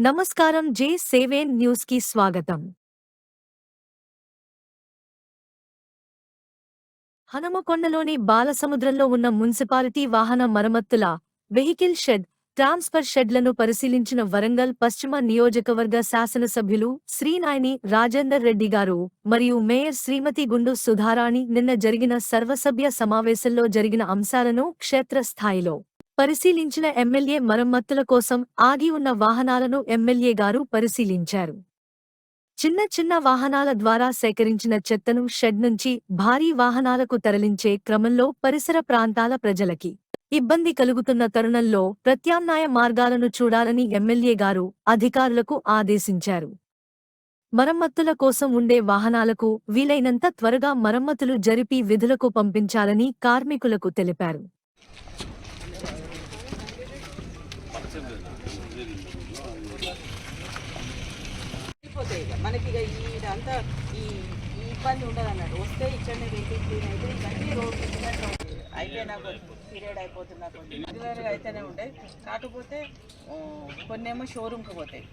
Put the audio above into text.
నమస్కారం జే సేవేన్ న్యూస్కి స్వాగతం. హనుమకొండలోని బాలసముద్రంలో ఉన్న మున్సిపాలిటీ వాహన మరమ్మతుల వెహికల్ షెడ్ ట్రాన్స్ఫర్ షెడ్లను పరిశీలించిన వరంగల్ పశ్చిమ నియోజకవర్గ శాసనసభ్యులు శ్రీనాయిని రాజేందర్ రెడ్డి గారు మరియు మేయర్ శ్రీమతి గుండు సుధారాణి నిన్న జరిగిన సర్వసభ్య సమావేశంలో జరిగిన అంశాలను క్షేత్రస్థాయిలో పరిశీలించిన ఎమ్మెల్యే మరమ్మతుల కోసం ఆగి ఉన్న వాహనాలను ఎమ్మెల్యే గారు పరిశీలించారు. చిన్న చిన్న వాహనాల ద్వారా సేకరించిన చెత్తను షెడ్ నుంచి భారీ వాహనాలకు తరలించే క్రమంలో పరిసర ప్రాంతాల ప్రజలకి ఇబ్బంది కలుగుతున్న తరుణంలో ప్రత్యామ్నాయ మార్గాలను చూడాలని ఎమ్మెల్యే గారు అధికారులకు ఆదేశించారు. మరమ్మతుల కోసం ఉండే వాహనాలకు వీలైనంత త్వరగా మరమ్మతులు జరిపి విధులకు పంపించాలని కార్మికులకు తెలిపారు. అయిపోతాయి ఇక మనకి ఇక ఈ ఇదంతా ఈ ఇబ్బంది ఉండదు అన్నాడు వస్తే ఇచ్చండి వెహికల్ క్లీన్ అయితే ఇవన్నీ రోడ్డు అయిపోయినా పీరియడ్ అయిపోతున్నా కొన్ని రెగ్యులర్గా అయితేనే ఉండే. కాకపోతే కొన్నేమో షోరూమ్కి పోతాయి.